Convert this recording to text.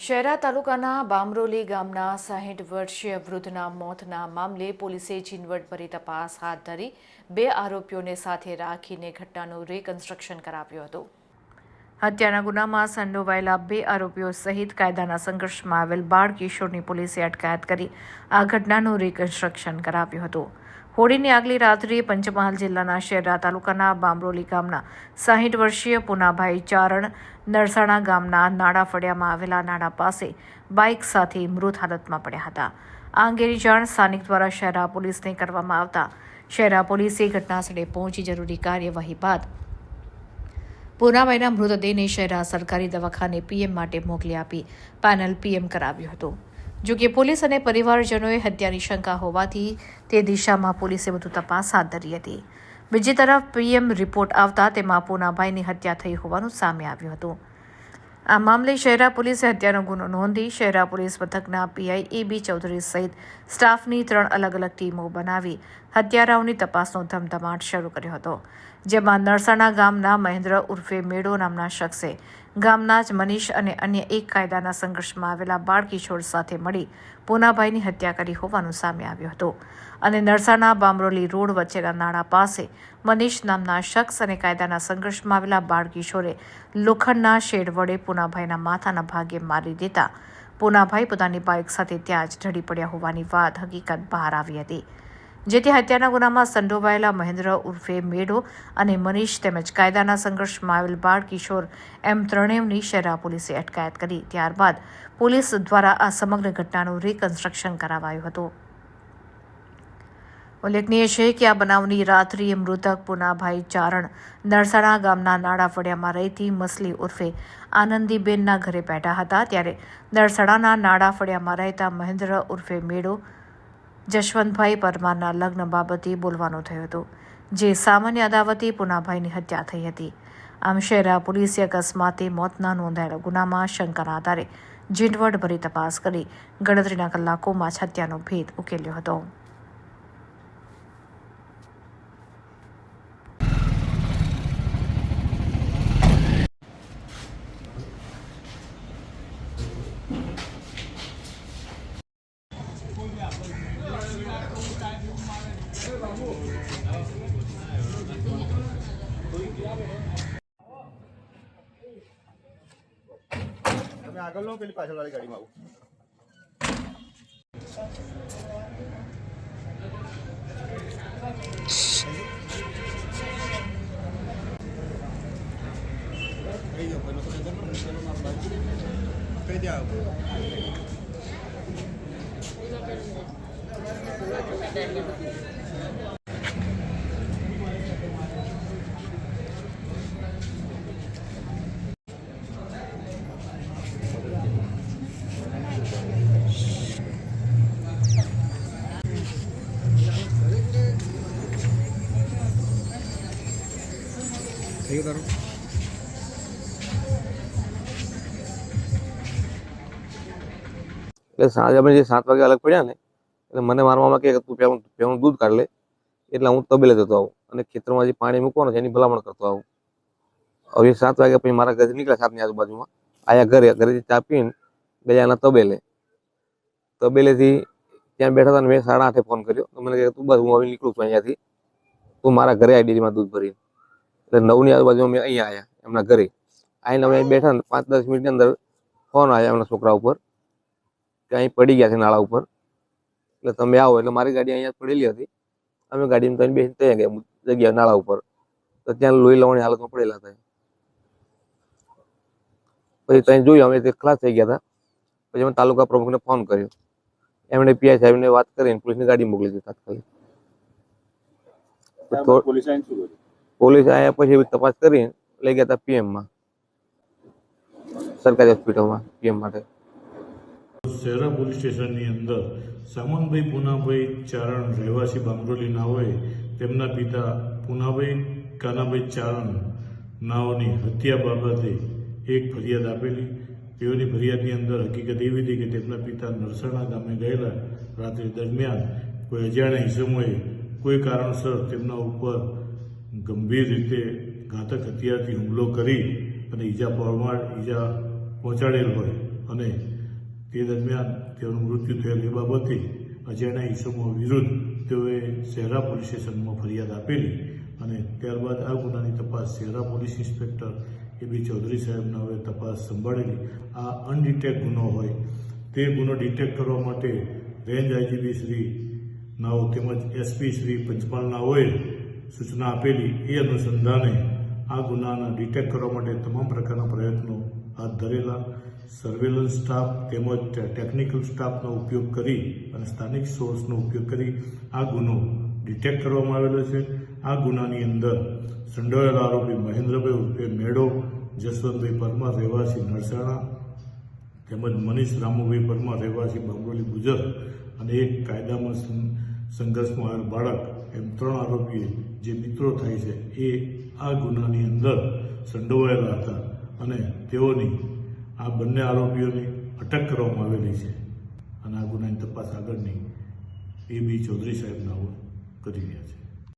શહેરા તાલુકાના બામરોલી ગામના સાહીઠ વર્ષીય વૃદ્ધના મોતના મામલે પોલીસે ઝીણવટભરી તપાસ હાથ ધરી બે આરોપીઓને સાથે રાખીને ઘટનાનું રિકન્સ્ટ્રક્શન કરાવ્યું હતું. હત્યાના ગુનામાં સંડોવાયેલા બે આરોપીઓ સહિત કાયદાના સંઘર્ષમાં આવેલ બાળ કિશોરની પોલીસે અટકાયત કરી આ ઘટનાનું રિકન્સ્ટ્રક્શન કરાવ્યું હતું. હોળીની આગલી રાત્રિએ પંચમહાલ જિલ્લાના શહેરા તાલુકાના બામરોલી ગામના સાહીઠ વર્ષીય પુનાભાઈ ચારણ નરસાણા ગામના નાડા ફળિયામાં આવેલા નાડા પાસે બાઇક સાથે મૃત હાલતમાં પડ્યા હતા. આ અંગેની જાણ સ્થાનિક દ્વારા શહેરા પોલીસને કરવામાં આવતા શહેરા પોલીસે ઘટનાસ્થળે પહોંચી જરૂરી કાર્યવાહી બાદ પુનાભાઈના મૃતદેહને શહેરા સરકારી દવાખાને પીએમ માટે મોકલી આપી પેનલ પીએમ કરાવ્યું હતું. જો કે પોલીસ અને પરિવારજનોએ હત્યાની શંકા હોવાથી તે દિશામાં પોલીસે વધુ તપાસ હાથ ધરી હતી. બીજી તરફ, પીએમ રિપોર્ટ આવતા તેમાં પૂનાભાઈની હત્યા થઈ હોવાનું સામે આવ્યું હતું. આ મામલે શહેરા પોલીસે હત્યાનો ગુનો નોંધી શહેરા પોલીસ મથકના પીઆઈ એ બી ચૌધરી સહિત સ્ટાફની ત્રણ અલગ અલગ ટીમો બનાવી હત્યારાઓની તપાસનો ધમધમાટ શરૂ કર્યો હતો, જેમાં નરસાણા ગામના મહેન્દ્ર ઉર્ફે મેળો નામના શખ્સે ગામના જ મનીષ અને અન્ય એક કાયદાના સંઘર્ષમાં આવેલા બાળ કિશોર સાથે મળી પૂનાભાઈની હત્યા કરી હોવાનું સામે આવ્યું હતું. અને નરસાણા બામરોલી રોડ વચ્ચેના નાળા પાસે મનીષ નામના શખ્સ અને કાયદાના સંઘર્ષમાં આવેલા બાળ કિશોરે લોખંડના શેડ વડે પૂનાભાઈના માથાના ભાગે મારી દેતા પૂનાભાઈ પોતાની બાઇક સાથે ત્યાં જ ઢળી પડ્યા હોવાની વાત હકીકત બહાર આવી હતી. જેથી હત્યાના ગુનામાં સંડોવાયેલા મહેન્દ્ર ઉર્ફે મેડો અને મનીષ તેમજ કાયદાના સંઘર્ષમાં આવેલ બાળ કિશોર એમ ત્રણેયની શહેરા પોલીસે અટકાયત કરી. ત્યારબાદ પોલીસ દ્વારા આ સમગ્ર ઘટનાનું રિકન્સ્ટ્રક્શન કરાવાયું હતું. ઉલ્લેખનીય છે કે આ બનાવની રાત્રિએ મૃતક પુનાભાઈ ચારણ નરસાણા ગામના નાડા ફળિયામાં રહેતી મસલી ઉર્ફે આનંદીબેનના ઘરે બેઠા હતા. ત્યારે નરસાણાના નાડા ફળિયામાં રહેતા મહેન્દ્ર ઉર્ફે મેળો જશવંતભાઈ પરમારના લગ્ન બાબતે બોલવાનું થયું હતું, જે સામાન્ય અદાવતે પુનાભાઈની હત્યા થઈ હતી. આમ શહેરા પોલીસે અકસ્માતે મોતના નોંધાયેલા ગુનામાં શંકાના આધારે ઝીંડવટભરી તપાસ કરી ગણતરીના કલાકોમાં જ હત્યાનો ભેદ ઉકેલ્યો હતો. તમે આગળ લો પેલી પાછળ વાળી ગાડીમાં આવું ગયું તારું એટલે સાંજે અમે જે સાત વાગે અલગ પડ્યા ને, એટલે મને મારા મામા કે તું પહેલું દૂધ કાઢ લે. એટલે હું તબેલે જતો આવું અને ખેતરમાં જે પાણી મૂકવાનું છે એની ભલામણ કરતો આવું. હવે સાત વાગે પછી મારા ઘરે નીકળ્યા સાતની આજુબાજુમાં. આયા ઘરે, ઘરેથી ચા પીને ગયા એના તબેલે. તબેલેથી ત્યાં બેઠા હતા ને મેં સાડા આઠે ફોન કર્યો. તો મને કહે તું બસ હું હવે નીકળું છું અહીંયાથી. તું મારા ઘરે આવી ડેરીમાં દૂધ ભરીને. એટલે નવની આજુબાજુ અમે અહીંયા આવ્યા એમના ઘરે. આવીને અમે બેઠા ને પાંચ દસ મિનિટની અંદર ફોન આવ્યા એમના છોકરા ઉપર કે અહીં પડી ગયા છે નાળા ઉપર. એટલે તમે આવો, એટલે મારી ગાડી અહીંયા પડેલી હતી. અમે ગાડીમાં તો બેસી ત્યાં ગયા, જગ્યા નાળા ઉપર. તો ત્યાં લોહી લવણી હાલતમાં પડેલા હતા. પછી ત્યાં જોયું, અમે તે ખલાસ થઈ ગયા હતા. પછી અમે તાલુકા પ્રમુખને ફોન કર્યો. એમણે પીઆઈ સાહેબને વાત કરીને પોલીસની ગાડી મોકલી દીધી તાત્કાલિક. પોલીસ આયા પછી તપાસ કરી લઈ ગયા હતા પીએમમાં સરકારી હોસ્પિટલમાં પીએમ માટે. શહેરા પોલીસ સ્ટેશનની અંદર સામંતભાઈ પુનાભાઈ ચારણ રહેવાસી બામરોલી હોય, તેમના પિતા પુનાભાઈ, કાનાભાઈ ચારણ નાઓની હત્યા બાબતે એક ફરિયાદ આપેલી. તેઓની ફરિયાદની અંદર હકીકત એવી હતી કે તેમના પિતા નરસાણા ગામે ગયેલા. રાત્રિ દરમિયાન કોઈ અજાણ્યા ઇસમોએ કોઈ કારણસર તેમના ઉપર ગંભીર રીતે ઘાતક હથિયારથી હુમલો કરી અને ઈજા પહોંચાડ, ઈજા પહોંચાડેલ હોય અને તે દરમિયાન તેઓનું મૃત્યુ થયેલ એ બાબતે અજાણ્યા ઈસમો વિરુદ્ધ તેઓએ શહેરા પોલીસ સ્ટેશનમાં ફરિયાદ આપેલી અને ત્યારબાદ આ ગુનાની તપાસ Shahera police inspector A B Chaudhary સાહેબના હવે તપાસ સંભાળેલી. આ અનડિટેક ગુનો હોય તે ગુનો ડિટેક્ટ કરવા માટે રેન્જ આઈજીપી શ્રી નાઓ તેમજ એસપી શ્રી પંચમહાલ નાઓએ સૂચના આપેલી એ અનુસંધાને આ ગુનાના ડિટેક્ટ કરવા માટે તમામ પ્રકારના પ્રયત્નો હાથ ધરેલા. સર્વેલન્સ સ્ટાફ તેમજ ટેકનિકલ સ્ટાફનો ઉપયોગ કરી અને સ્થાનિક સોર્સનો ઉપયોગ કરી આ ગુનો ડિટેક્ટ કરવામાં આવેલો છે. આ ગુનાની અંદર સંડોયેલા આરોપી મહેન્દ્રભાઈ ઉર્ફે મેળો જસવંતભાઈ પરમાર, રહેવાસી નરસાણા તેમજ મનીષ રામુભાઈ પરમાર, રહેવાસી બામરોલી ગુજર અને એક કાયદામાં સંઘર્ષમાં આવેલ બાળક એમ ત્રણ આરોપીએ જે મિત્રો થાય છે, એ આ ગુનાની અંદર સંડોવાયેલા હતા અને તેઓની આ બંને આરોપીઓની અટક કરવામાં આવેલી છે. અને આ ગુનાની તપાસ આગળની એ બી ચૌધરી સાહેબ નાઓ કરી રહ્યા છે.